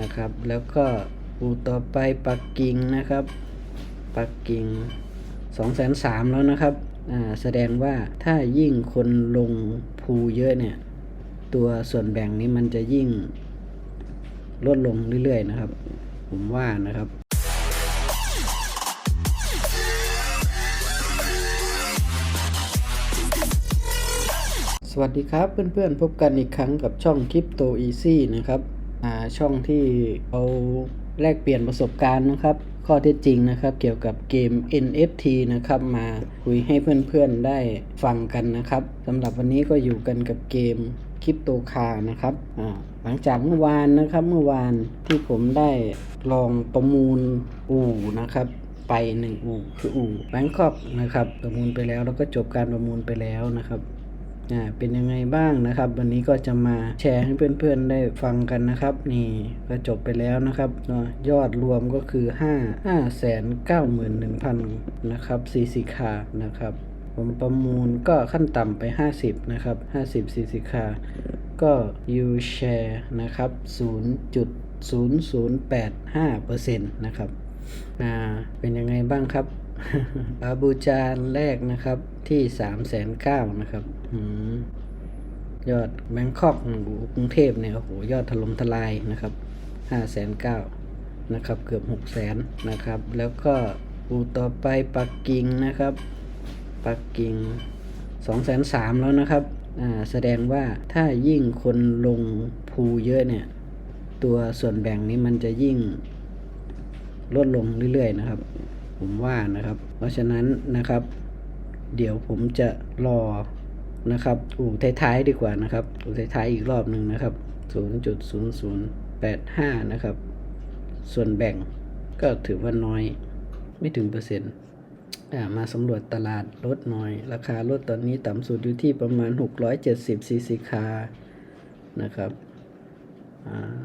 นะครับ แล้วก็อูต่อไปปักกิ่งนะครับ ปักกิ่ง2องแสนสามแล้วนะครับแสดงว่าถ้ายิ่งคนลงภูเยอะเนี่ย ตัวส่วนแบ่งนี้มันจะยิ่งลดลงเรื่อยๆนะครับ ผมว่านะครับสวัสดีครับเพื่อนๆพบกันอีกครั้งกับช่อง Crypto Easy นะครับ ช่องที่เอาแลกเปลี่ยนประสบการณ์นะครับ ข้อเท็จจริงนะครับ เกี่ยวกับเกม NFT นะครับมาคุยให้เพื่อนๆได้ฟังกันนะครับสำหรับวันนี้ก็อยู่กันกับเกมคริปโตคานะครับอ่าหลังจากเมื่อวานนะครับเมื่อวานที่ผมได้ลองประมูลอู่นะครับไปหนึ่งอู่คืออู่แบงคอกนะครับประมูลไปแล้วแล้วก็จบการประมูลไปแล้วนะครับ เป็นยังไงบ้างนะครับ วันนี้ก็จะมาแชร์ให้เพื่อนๆได้ฟังกันนะครับ นี่ก็จบไปแล้วนะครับยอดรวมก็คือ 5 5แสน91,000 นะครับซีซีคานะครับ ผมประมูลก็ขั้นต่ำไป 50 นะครับ 50ซีซีคาก็ U share นะครับ0.0085%นะครับอ่าเป็นยังไงบ้างครับอาบูจานแรกนะครับ ที่สามแสนเก้านะครับอยอดแบงคอกกรุงเทพเนี่ยโอ้โหยอดถล่มทลายนะครับห้าแสนเก้านะครับ เกือบหกแสนนะครับ แล้วก็อูต่อไปปักกิ่งนะครับ ปักกิ่งสองแสนสามแล้วนะครับอ่าแสดงว่าถ้ายิ่งคนลงภูเยอะเนี่ย ตัวส่วนแบ่งนี้มันจะยิ่งลดลงเรื่อยๆนะครับ ผมว่านะครับ เพราะฉะนั้นนะครับ เดี๋ยวผมจะรอนะครับอู่ท้ายๆดีกว่านะครับอู่ท้ายๆอีกรอบหนึ่งนะครับ 0.0085 นะครับ ส่วนแบ่งก็ถือว่าน้อยไม่ถึงเปอร์เซ็นต์อ่ามาสำรวจตลาดลดหน่อย ราคารถตอนนี้ต่ำสุดอยู่ที่ประมาณ 670ซีซีคานะครับอ่า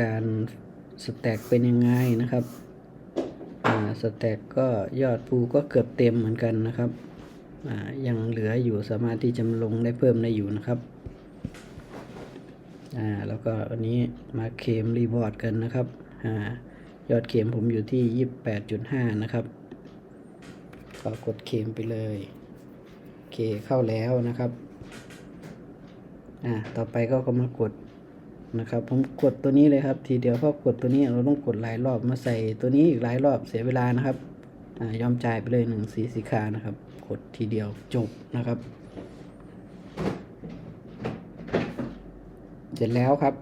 การสแต็กเป็นยังไงนะครับอ่าสแต็กก็ยอดภูก็เกือบเต็มเหมือนกันนะครับ ยังเหลืออยู่สามารถที่จะลงได้เพิ่มได้อยู่นะครับอ่าแล้วก็วันนี้มาเคมรีบอร์ดกันนะครับอ่ายอดเคมผมอยู่ที่ 28.5 นะครับก็กดเคมไปเลยโอเคเข้าแล้วนะครับอ่าต่อไปก็ก็มากดนะครับ ผมกดตัวนี้เลยครับ ทีเดียวเพราะกดตัวนี้เราต้องกดหลายรอบมาใส่ตัวนี้อีกหลายรอบเสียเวลานะครับ ยอมจ่ายไปเลยหนึ่งสีสีคานะครับ กดทีเดียวจบนะครับ เสร็จแล้วครับ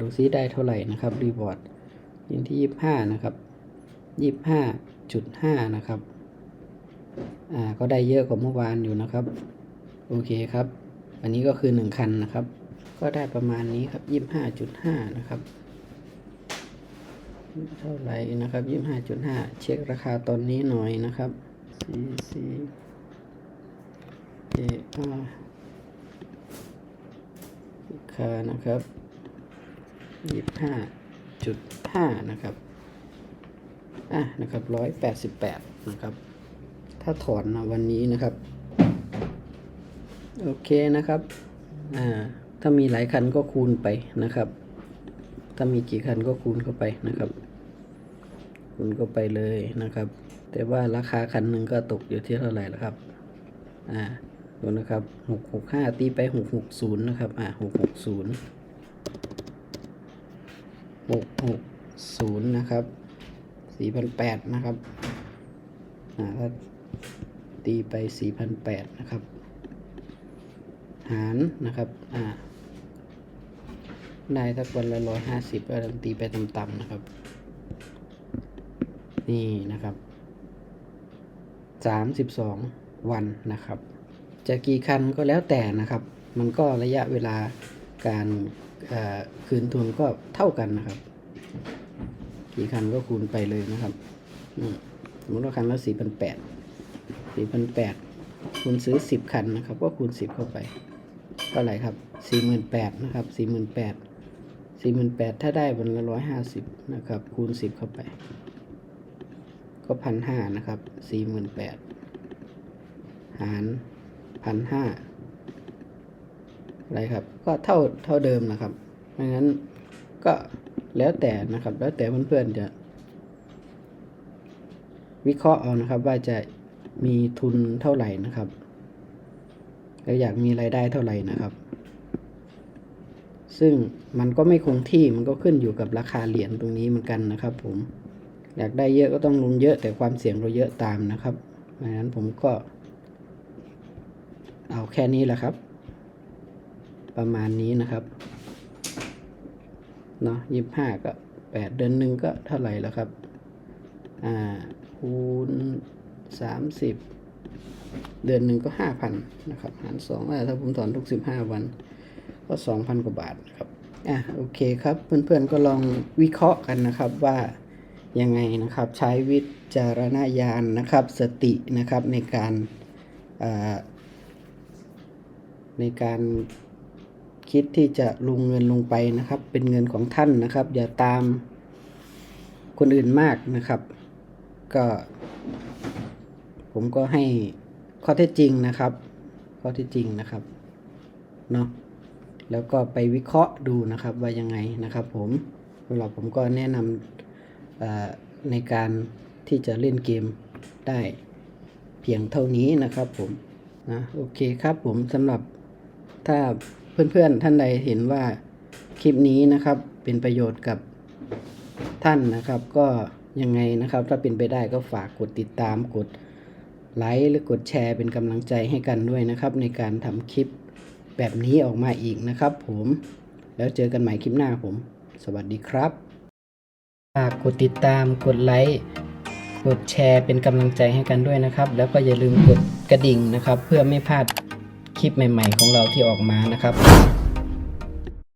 ดูซิได้เท่าไหร่นะครับรีบอร์ดยินที่ยี่ห้านะครับยี่ห้าจุดห้านะครับก็ได้เยอะกว่าเมื่อวานอยู่นะครับ โอเคครับ อันนี้ก็คือหนึ่งคันนะครับ ก็ได้ประมาณนี้ครับยี่ห้าจุดห้านะครับ เท่าไหร่นะครับยี่ห้าจุดห้าเช็คราคาตอนนี้หน่อยนะครับ C C A R ราคานะครับยี่ห้าจุดห้านะครับอะนะครับร้อยแปดสิบแปดนะครับ ถ้าถอนนะวันนี้นะครับ โอเคนะครับอ่าถ้ามีหลายคันก็คูณไปนะครับ ถ้ามีกี่คันก็คูณเข้าไปนะครับ คูณเข้าไปเลยนะครับ แต่ว่าราคาคันหนึ่งก็ตกอยู่ที่เท่าไหร่ละครับ อ่าดูนะครับหกหกห้าตีไปหกหกศูนย์นะครับ อ่าหกหกศูนย์หกหกศูนย์นะครับสี่พันแปดนะครับ อ่าถ้าตีไปสี่พันแปดนะครับ หารนะครับ อ่า ได้สักวันละร้อยห้าสิบก็ตีไปต่ำๆนะครับ นี่นะครับสามสิบสองวันนะครับ จะกี่คันก็แล้วแต่นะครับ มันก็ระยะเวลาการคืนทุนก็เท่ากันนะครับ กี่คันก็คูณไปเลยนะครับอืมสมมติว่าคันละสี่พันแปดสี่พันแปดคุณซื้อสิบคันนะครับ ก็คูณสิบเข้าไป เท่าไหร่ครับสี่หมื่นแปดนะครับสี่หมื่นแปด สี่หมื่นแปดถ้าได้วันละร้อยห้าสิบนะครับ คูณสิบเข้าไป ก็พันห้านะครับสี่หมื่นแปดหารพันห้าอะไรครับ ก็เท่าเท่าเดิมนะครับไม่งั้นก็แล้วแต่นะครับ แล้วแต่เพื่อนๆจะ วิเคราะห์เอานะครับ ว่าจะมีทุนเท่าไหร่นะครับ แล้วอยากมีรายได้เท่าไหร่นะครับ ซึ่งมันก็ไม่คงที่มันก็ขึ้นอยู่กับราคาเหรียญตรงนี้เหมือนกันนะครับผมอยากได้เยอะก็ต้องลงเยอะแต่ความเสี่ยงเราเยอะตามนะครับดังนั้นผมก็ เอาแค่นี้แหละครับ ประมาณนี้นะครับเนาะยี่ห้าก็แปดเดือนหนึ่งก็เท่าไหร่แล้วครับ อ่าคูณสามสิบเดือนหนึ่งก็ห้าพันนะครับ หารสองถ้าผมถอนทุกสิบห้าวัน ก็สองพันกว่าบาทนะครับอะโอเคครับเพื่อนๆก็ลองวิเคราะห์กันนะครับว่ายังไงนะครับใช้วิจารณญาณนะครับสตินะครับในการในการคิดที่จะลงเงินลงไปนะครับ เป็นเงินของท่านนะครับ อย่าตามคนอื่นมากนะครับ ก็ ผมก็ให้ข้อเท็จจริงนะครับ ข้อเท็จจริงนะครับเนาะ แล้วก็ไปวิเคราะห์ดูนะครับว่ายังไงนะครับผมสำหรับผมก็แนะนำในการที่จะเล่นเกมได้เพียงเท่านี้นะครับผมนะโอเคครับผมสำหรับถ้าเพื่อนๆท่านใดเห็นว่าคลิปนี้นะครับเป็นประโยชน์กับท่านนะครับ ก็ยังไงนะครับ ถ้าเป็นไปได้ก็ฝากกดติดตามกดไลค์หรือกดแชร์เป็นกำลังใจให้กันด้วยนะครับ ในการทำคลิป แบบนี้ออกมาอีกนะครับผมแล้วเจอกันใหม่คลิปหน้าผม สวัสดีครับฝากกดติดตามกดไลค์กดแชร์เป็นกำลังใจให้กันด้วยนะครับ แล้วก็อย่าลืมกดกระดิ่งนะครับ เพื่อไม่พลาดคลิปใหม่ ๆ ของเราที่ออกมานะครับ